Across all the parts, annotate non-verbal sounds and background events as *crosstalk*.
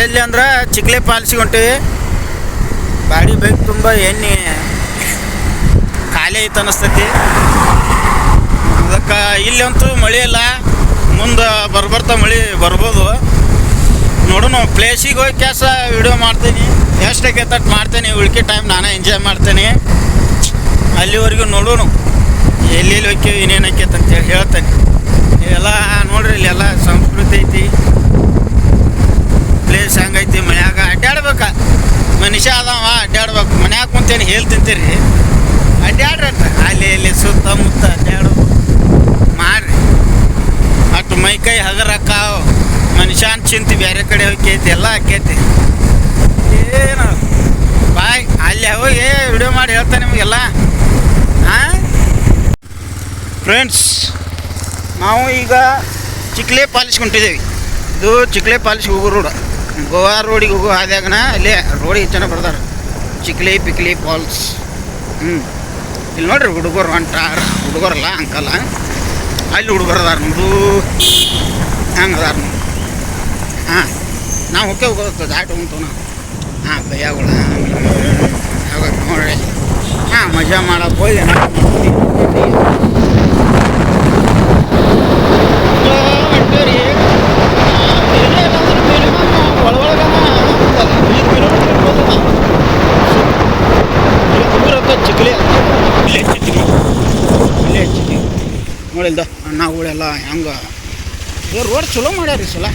ಎಲ್ಲಿ ಅಂದ್ರೆ ಚಿಕ್ಲೆ ಪಾಲ್ಸಿಗೆ ಹೊಂಟಿವಿ. Body bike ತುಂಬ ಎಣ್ಣೆ ಖಾಲಿ ಐತೆ ಅನಿಸ್ತೈತಿ. ಅದಕ್ಕೆ ಇಲ್ಲಂತೂ ಮಳೆ ಇಲ್ಲ ಮುಂದೆ ಬರ್ಬರ್ತಾ ಮಳೆ ಬರ್ಬೋದು. ನೋಡೋಣ ಪ್ಲೇಸಿಗೆ ಹೋಗಿ ಕೆಲಸ ವಿಡಿಯೋ ಮಾಡ್ತೀನಿ. ಎಷ್ಟಾಗೈತೆ ಅಷ್ಟು ಮಾಡ್ತೇನೆ, ಉಳ್ಕೆ ಟೈಮ್ ನಾನೇ ಎಂಜಾಯ್ ಮಾಡ್ತೀನಿ. ಅಲ್ಲಿವರೆಗೂ ನೋಡೋಣ ಎಲ್ಲೆಲ್ಲಿ ಹೋಗ್ತೀವಿ ಏನೇನು ಆಕೈತೆ ಅಂತೇಳಿ ಹೇಳ್ತೇನೆ. ಎಲ್ಲ ನೋಡ್ರಿ ಇಲ್ಲಿ ಎಲ್ಲ ಸಂಸ್ಕೃತಿ ಐತಿ. ಪ್ಲೇಸ್ ಹಂಗೈತಿ ಮನ್ಯಾಗ ಅಡ್ಡಾಡ್ಬೇಕ ಮನುಷ್ಯ ಅದಾವ ಅಡ್ಡಾಡ್ಬೇಕು ಮನ್ಯಾಗ ಕುಂತೇನು ಹೇಳ್ತಿಂತೀರಿ ತಿಂತೀರಿ ಅಡ್ಡಾಡ್ರಿ ಅಟ್ಟ. ಅಲ್ಲಿ, ಇಲ್ಲಿ ಸುತ್ತಮುತ್ತ ಅಡ್ಡಾಡ್ಬೇಕು ಮಾಡ್ರಿ ಅಷ್ಟು ಮೈ ಕೈ ಹಗರಕ್ಕಾವ ಮನುಷ್ಯನ್ ಚಿಂತೆ ಬೇರೆ ಕಡೆ ಹೋಗ್ತೈತಿ ಎಲ್ಲ ಹಾಕೈತಿ ಏನು? ಬಾಯ್, ಅಲ್ಲಿ ಹೋಗಿ ವಿಡಿಯೋ ಮಾಡಿ ಹೇಳ್ತಾನೆ ನಿಮಗೆಲ್ಲ. ಹಾಂ ಫ್ರೆಂಡ್ಸ್ ನಾವು ಈಗ ಚಿಕ್ಲೆ ಪಾಲಿಸ್ಕೊಂಡಿದ್ದೀವಿ ಇದು ಚಿಕ್ಲೆ ಪಾಲಿಸ್ ಹೋಗೋ ರೋಡ್. ಗೋವಾ ರೋಡಿಗೆ ಹೋಗೋ ಹಾದ್ಯಾಗನ ಅಲ್ಲೇ ರೋಡಿಗೆ ಚೆನ್ನಾಗಿ ಬರ್ತಾರೆ ಚಿಕ್ಲಿ, ಪಿಕ್ಲಿ, ಫಾಲ್ಸ್. ಹ್ಞೂ ಇಲ್ಲಿ ನೋಡ್ರಿ ಹುಡುಗರು ಹೊಂಟಾರ ಹುಡುಗರಲ್ಲ ಅಂಕಲ್ಲ ಅಲ್ಲಿ ಹುಡುಗರು ಅದಾರ ನೋಡು. ಹಂಗೆ ಅದಾರ ನೋಡಿ. ಹಾಂ. ನಾವು ಹೋಗಿ ಹೋಗೋದು ದಾಟ ಉಂಟು ನಾವು. ಹಾಂ ಕೈಯಾಗಳ ಹಾಂ, ಮಜಾ ಮಾಡಕ್ಕೆ ಹೋಗಿ ಚಿಕ್ಕಲಿ ಇಲ್ಲೇ ಚಿಕ್ಕಲಿ ಇಲ್ಲೇ ಚಿಕ್ಕಲಿ ನೋಡಿಲ್ದ ಅಣ್ಣಗಳೆಲ್ಲ ಹೆಂಗೆ. ಏ ರೋಡ್ ಚಲೋ ಮಾಡ್ಯಾರ ಸಲ.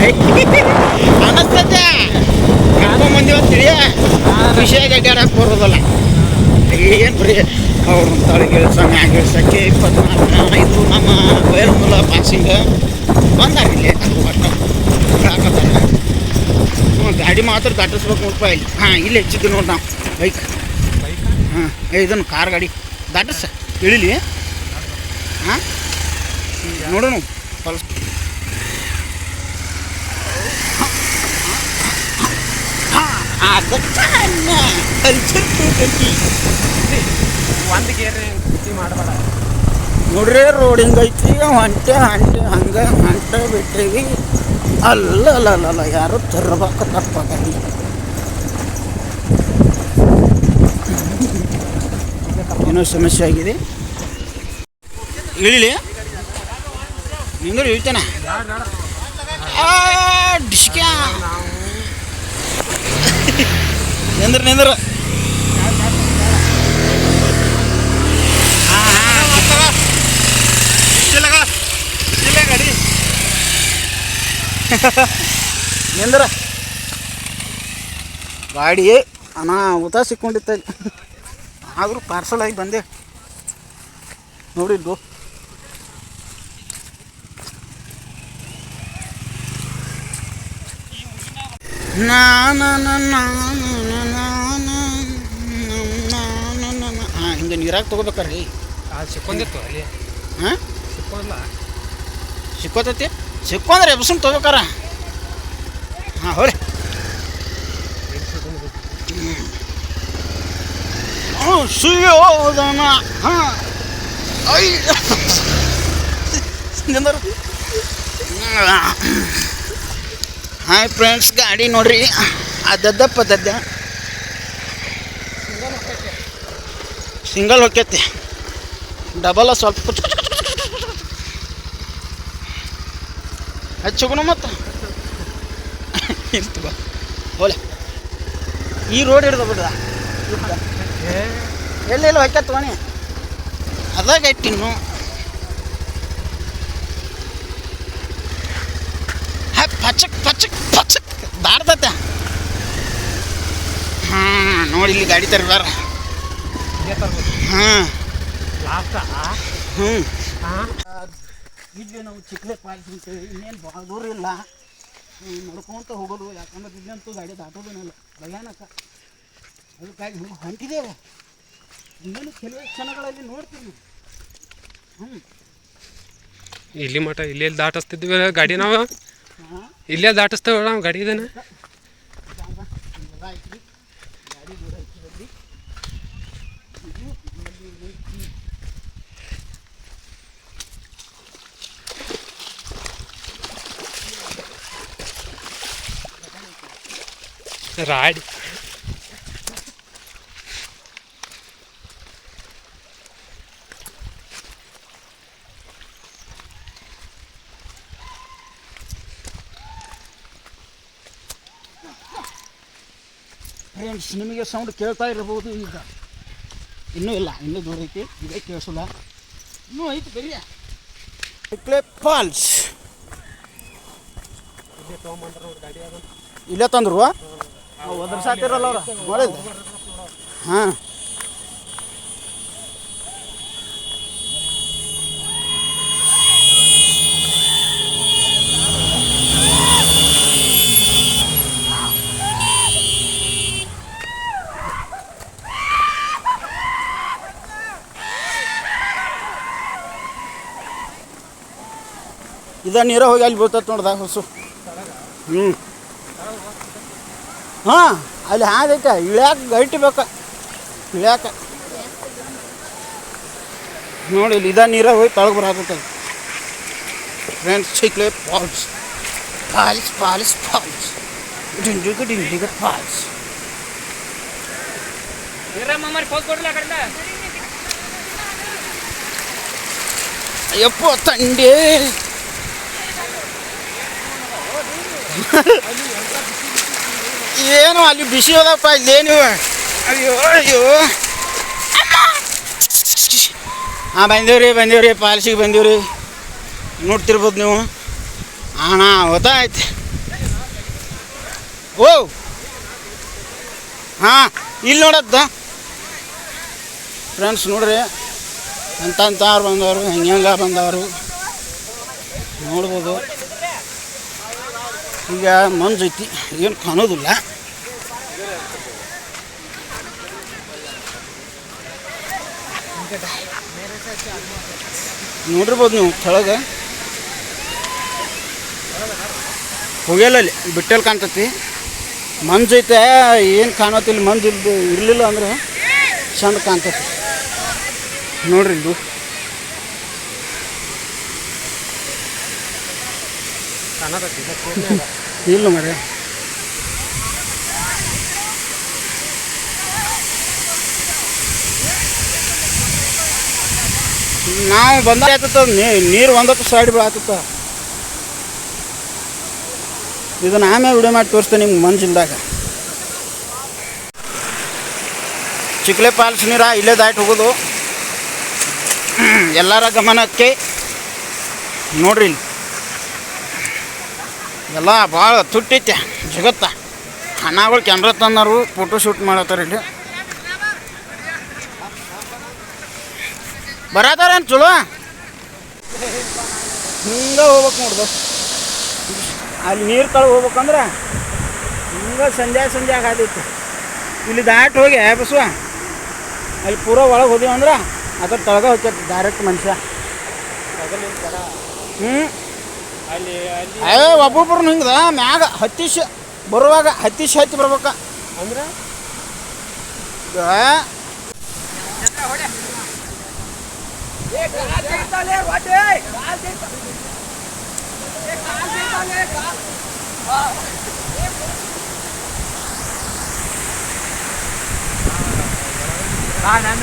*laughs* ಅನಸ್ತತೆ. ಯಾವ ಮಂದಿ ತಿಳಿಯ ಖುಷಿಯಾಗಿ ಅಡ್ಡಾಡಕ್ಕೆ ಬರೋದಲ್ಲ. ಏನು ಬರೀ ಅವ್ರು ತಳಗೆ ಇಳ್ಸ ಮ್ಯಾಗ ಇಳ್ಸಕ್ಕೆ ಇಪ್ಪತ್ನಾಲ್ಕು ಇದು ನಮ್ಮ ಬೈರಮೂಲ ಪಾಸಿಂಗ ಇಲ್ಲಿ ಒಟ್ಟು. ಹಾಕತ್ತಾರ ಹ್ಞೂ ಗಾಡಿ ಮಾತ್ರ ದಾಟಿಸ್ಬೇಕು ನೋಡಪ್ಪ ಇಲ್ಲಿ. ಹಾಂ, ಇಲ್ಲಿ ಹೆಚ್ಚಿದ್ದು ನೋಡಿ ನಾವು. ಬೈಕ್ ಹಾಂ ಇದನ್ನು ಕಾರ್ ಗಾಡಿ. ದಾಟಿಸ ಇಳಿಲಿ? ಹಾಂ? ನೋಡೋಣ. ಫಲ್ಸ್ ತೋಟೈತಿ ಒಂದು ಮಾಡಬೇಡ ನೋಡ್ರಿ ರೋಡ್ ಹಿಂಗೈತಿ ಹೊಂಟೆ ಹಂಟೆ ಹಂಗೆ ಹೊಂಟೆ ಬಿಟ್ಟಿವಿ. ಅಲ್ಲ ಅಲ್ಲ ಯಾರು ತರಬೇಕು ತಪ್ಪಾಗ ಏನೋ ಸಮಸ್ಯೆ ಆಗಿದೆ. ಇಳಿಲಿ? ನಿಂದ್ರೆ, ಇಳ್ತಾನೆ? ಡಿಸ್ಕ್ಯಾ ನಿಂದ್ರ ನಿಂದ್ರ. ನಿಂದ್ರ. ಗಾಡಿ ಅನಾಹುತ ಸಿಕ್ಕೊಂಡಿತ್ತ. ಇಲ್ಲಿ ಆದರೂ ಪಾರ್ಸಲ್ ಆಗಿ ಬಂದೆ. ನೋಡಿದ್ದು ನಾನು ಹಿಂಗೆ ನೀರಾಗ ತೊಗೋಬೇಕ್ರಿ? ಅದು ಸಿಕ್ಕೊಂಡಿತ್ತು ಅಲ್ಲಿ. ಹಾಂ? ಸಿಕ್ಕೊಂಡಿಲ್ಲ ಸಿಕ್ಕೋತೈತಿ? ಸಿಕ್ಕೊಂದ್ರೆ ಎಬ್ಸನ್ ತೊಗೋಬೇಕಾರ? ಹಾಂ ಹೊಳೆ ಹ್ಞೂ ಸುಯೋಧನ. ಹಾಂ. ಐ. ಹಾಯ್ ಫ್ರೆಂಡ್ಸ್ ಗಾಡಿ ನೋಡ್ರಿ. ಅದದ್ದಪ್ಪ ದದ್ದ ಸಿಂಗಲ್ ಹೊಕ್ಕೈತಿ. ಡಬಲ್ ಸ್ವಲ್ಪ. ಹಚ್ಚಗುಣ ಮತ್ತು. ಇರ್ತು ಬಾ ಹೋಲೆ. ಈ ರೋಡ್ ಹಿಡ್ದ ಬಿಡ್ದ. ಎಲ್ಲೆಲ್ಲ ಹೊಯ್ಕ ತಗೋಣಿ ಅದಾಗ ಇಟ್ಟಿನ್ನು ಪಚಕ್ ಪಚಕ್ ಪಚಕ್. ಬಾರ್ದತ್ತ ಹಾಂ ನೋಡಿ ಇಲ್ಲಿ ಗಾಡಿ ತರ್ಬಾರ ಹಾಂ. ಲಾಸ್ಟ ಹ್ಞೂ. ಹಾಂ ಇಲ್ಲಿ ನಾವು ಚಿಕ್ಕಲೆ ಪಾಲ್ಸ್ ಅಂತೇಳಿ ಇನ್ನೇನು ಭಾಳ ದೂರ ಇಲ್ಲ. ಹ್ಮ್, ನಡ್ಕೊಂತ ಹೋಗೋದು ಯಾಕಂದ್ರೆ ಇಲ್ಲಂತೂ ಗಾಡಿ ದಾಟೋದೇನಲ್ಲ. ಭಯಾನಕ. ಅದಕ್ಕಾಗಿ ಹಿಂಗೆ ಹೊಂಟಿದ್ದೇವೆ. ಇನ್ನೇನು ಕೆಲವೇ ಕ್ಷಣಗಳಲ್ಲಿ ನೋಡ್ತೀವಿ. ನಾವು ಹ್ಞೂ ಇಲ್ಲಿ ಮಠ ಇಲ್ಲಿ ಎಲ್ಲಿ ದಾಟಿಸ್ತಿದ್ವಿ ಗಾಡಿ ನಾವು? ಇಲ್ಲೇ ದಾಟಿಸ್ತೇವೆ ನಾವು ಗಾಡಿ ಇದನ್ನ ರಾಡಿ. ಫ್ರೆಂಡ್ಸ್ ನಿಮಗೆ ಸೌಂಡ್ ಕೇಳ್ತಾ ಇರಬಹುದು ಈಗ. ಇನ್ನೂ ಇಲ್ಲ ಇನ್ನೂ ದೂರ ಐತಿ ಈಗ ಕೇಳಿಸಲ್ಲ. ಇನ್ನೂ ಐತಿ ಬರೀ ಇಕ್ಲೇ ಫಾಲ್ಸ್ ಇಲ್ಲೇ ತಂದ್ರು? ಇದ ನೀರ ಹೋಗಿ ಅಲ್ಲಿ ಬೀಳ್ತತ್ ನೋಡ್ದ ಹೊಸು. ಹ್ಞೂ ಹಾಂ ಅಲ್ಲಿ ಹಾದೈತೆ ಇಳ್ಯಾಕ ಗೈಟಿ ಬೇಕ ಇಳ್ಯಾಕ. ನೋಡಿ ಇಲ್ಲಿ ಇದ ನೀರ ಹೋಗಿ ತಳಗೆ ಬರತೈತೆ friends Chikle falls falls falls falls Dindiga Dindiga falls Ayyappa ತಂಡಿ. ಏನು ಅಲ್ಲಿ ಬಿಸಿ ಹೋದಪ್ಪ ಇಲ್ಲೇನು ಅಯ್ಯೋ ಅಯ್ಯೋ. ಹಾಂ, ಬಂದೇವ್ರಿ ಬಂದೇವ್ರಿ, ಪಾಲ್ಸಿಗೆ ಬಂದೇವ್ರಿ. ನೋಡ್ತಿರ್ಬೋದು ನೀವು. ಅಣ್ಣ ಐತೆ ಓ! ಹಾಂ, ಇಲ್ಲಿ ನೋಡತ್ತ ಫ್ರೆಂಡ್ಸ್ ನೋಡ್ರಿ. ಅಂತಂತಾರು ಬಂದವರು, ಹೆಂಗೆ ಹೆಂಗ ಬಂದವರು. ನೋಡ್ಬೋದು. ಈಗ ಮಂಜು ಐತಿ. ಏನು ಕಾಣೋದಿಲ್ಲ. ನೋಡಿರ್ಬೋದು ನೀವು ಕೆಳಗೆ. ಹೋಗ್ಯಲ್ಲ ಅಲ್ಲಿ ಬಿಟ್ಟಲ್ಲಿ ಕಾಣ್ತತಿ. ಮಂಜು ಐತೆ ಏನು ಕಾಣತ್ತಿಲ್ಲ ಮಂಜು ಇಲ್ದು ಇರಲಿಲ್ಲ ಅಂದ್ರೆ ಚಂದ ಕಾಣ್ತತಿ. ನೋಡ್ರಿ ಇದು. ಇಲ್ಲ ಮರೆ ನಾವು ಬಂದ ನೀರು ಒಂದತ್ತು ಸೈಡ್ ಬೀಳಾತದ ಇದನ್ನ ಆಮೇಲೆ ವಿಡಿಯೋ ಮಾಡಿ ತೋರಿಸ್ತೇನೆ ನಿಮ್ಗೆ ಮನ್ಸಿಲ್ದಾಗ. ಚಿಕ್ಲೆ ಪಾಲ್ಸ್ ನೀರ ಇಲ್ಲೇ ದಾಟಿ ಹೋಗೋದು. ಎಲ್ಲರ ಗಮನಕ್ಕೆ ನೋಡ್ರಿ ಎಲ್ಲ ಭಾಳ ತುಟ್ಟೈತೆ ಜಗತ್ತ. ಹಣಗಳು ಕ್ಯಾಮ್ರಾ ತಂದರು ಫೋಟೋ ಶೂಟ್ ಮಾಡತ್ತಾರ ಇಲ್ಲಿ. ಬರತಾರ ಚಲೋ? ಹಿಂಗೆ ಹೋಗ್ಬೇಕು ನೋಡ್ದು ಅಲ್ಲಿ ನೀರು ತಳ ಹೋಗ್ಬೇಕಂದ್ರೆ ಹಿಂಗೆ ಸಂಜೆ ಸಂಜೆ ಆಗಿತ್ತು. ಇಲ್ಲಿ ದಾಟ್ ಹೋಗಿ ಬಸವ ಅಲ್ಲಿ ಪೂರ ಒಳಗೆ ಹೋದಿವಿ ಅಂದ್ರೆ ಅದ್ರ ತಳಗ ಹೋಗ್ತೈತಿ ಡೈರೆಕ್ಟ್ ಮನುಷ್ಯ. ಹ್ಞೂ ಅಲ್ಲಿ ಅಲ್ಲಿ ಏ ಒಬ್ಬೊಬ್ರು ಹಿಂಗೆ ಮ್ಯಾಗ ಹತ್ತಿಶ ಬರುವಾಗ ಹತ್ತಿಶ ಹತ್ತಿ ಬರ್ಬೇಕ. ಅಂದ್ರೆ?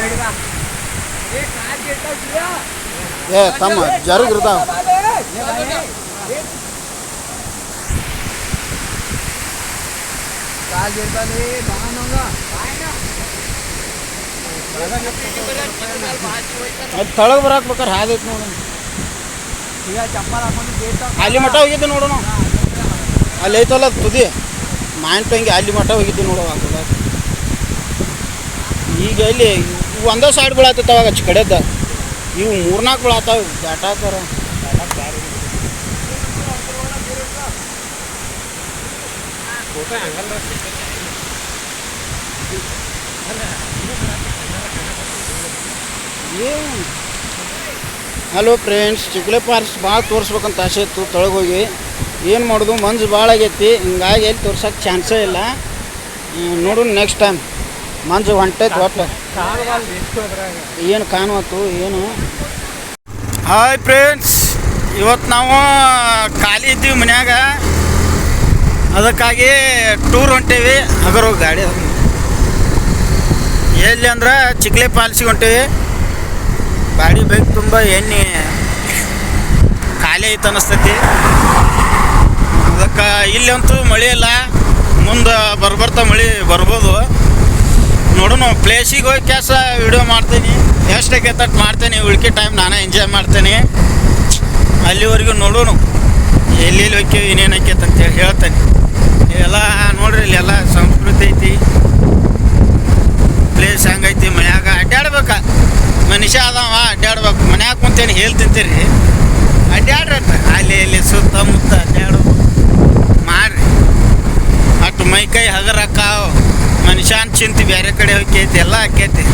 ಈಗ ಏ ತಮ್ಮ ಜರುಗಿರ್ತಾವ ಅಲ್ಲಿ ತಳಗೆ ಬರಾಕ್ ಬೇಕಾರೆ ಹಾದೈತಿ ನೋಡು. ಅಲ್ಲಿ ಮಠ ಹೋಗಿದ್ದೆ ನೋಡು ನಾವು. ಅಲ್ಲಿ ಐತಲ್ಲ ತುದಿ? ಮಾಯಿನ್ ಟಂಗಿ ಅಲ್ಲಿ ಮಠ ಹೋಗಿದ್ದೆ ನೋಡು ಆ ಈಗ ಎಲ್ಲಿ? ಇವು ಒಂದೇ ಸೈಡ್ ಬೀಳತ್ತೈತೆ ಅವಾಗ ಆಚೆ ಕಡೆದ. ಇವು ಮೂರ್ನಾಲ್ಕು ಬೀಳತ್ತಾವ ದಾಟಾತಾರ ಫೋಟೋ ಹಂಗಲ್ಲ ಹಲೋ ಫ್ರೆಂಡ್ಸ್ ಚಿಕ್ಲೆ ಪಾರ್ಕ್ಸ್ ಭಾಳ ತೋರಿಸ್ಬೇಕಂತ ಆಸೆ ಇತ್ತು ತೊಳಗೆ ಹೋಗಿ ಏನು ಮಾಡೋದು, ಮಂಜು ಭಾಳ ಆಗೈತಿ, ಹಿಂಗಾಗಿ ಎಲ್ಲಿ ತೋರ್ಸೋಕೆ ಚಾನ್ಸೇ ಇಲ್ಲ. ನೋಡು ನೆಕ್ಸ್ಟ್ ಟೈಮ್ ಮಂಜು ಹೊಂಟೈತೆ ಒಟ್ಟು ಏನು ಕಾಣುವತ್ತು ಏನು? ಹಾಯ್ ಫ್ರೆಂಡ್ಸ್ ಇವತ್ತು ನಾವು ಖಾಲಿ ಇದ್ದೀವಿ ಮನ್ಯಾಗ. ಅದಕ್ಕಾಗಿ ಟೂರ್ ಹೊಂಟೇವಿ ಅಗರು ಗಾಡಿ. ಎಲ್ಲಿ ಅಂದ್ರೆ ಚಿಕ್ಲೆ ಪಾಲ್ಸಿಗೆ ಹೊಂಟೇವಿ. ಗಾಡಿ ಬೈಕ್ ತುಂಬ ಎಣ್ಣೆ ಖಾಲಿ ಐತೆ ಅನ್ನಿಸ್ತೈತಿ ಅದಕ್ಕೆ ಇಲ್ಲಂತೂ ಮಳೆ ಇಲ್ಲ, ಮುಂದೆ ಬರ್ಬರ್ತಾ ಮಳೆ ಬರ್ಬೋದು. ನೋಡೋಣ ಪ್ಲೇಸಿಗೆ ಹೋಗಿ ಕೆಲಸ ವಿಡಿಯೋ ಮಾಡ್ತೀನಿ. ಎಷ್ಟಕ್ಕೆ ತಟ್ಟು ಮಾಡ್ತೀನಿ, ಉಳ್ಕೆ ಟೈಮ್ ನಾನೇ ಎಂಜಾಯ್ ಮಾಡ್ತೀನಿ. ಅಲ್ಲಿವರೆಗೂ ನೋಡೋಣ ಎಲ್ಲೆಲ್ಲಿ ಹೋಗ್ತೀವಿ ಏನೇನು ಆಕೈತೆ ಅಂತೇಳಿ ಹೇಳ್ತೇನೆ. ಎಲ್ಲ ನೋಡ್ರಿ, ಇಲ್ಲೆಲ್ಲ ಸಂಸ್ಕೃತಿ ಐತಿ. ಪ್ಲೇಸ್ ಹೆಂಗೈತಿ, ಮನ್ಯಾಗ ಅಡ್ಡಾಡ್ಬೇಕ ಮನುಷ್ಯ ಅದಾವ ಅಡ್ಡಾಡ್ಬೇಕು. ಮನ್ಯಾಗ ಕುಂತೇನು ಹೇಳಿ ತಿಂತೀರಿ. ಅಡ್ಡಾಡ್ರತ್ತ ಅಲ್ಲಿ, ಇಲ್ಲಿ ಸುತ್ತಮುತ್ತ ಅಡ್ಡಾಡು ಮಾಡ್ರಿ ಅಟ್ಟು ಮೈ ಕೈ ಹಗರಕ್ಕಾವ ಮನುಷ್ಯನ ಚಿಂತೆ ಬೇರೆ ಕಡೆ ಹೋಗ್ತೈತಿ ಎಲ್ಲ ಆಕೈತಿ.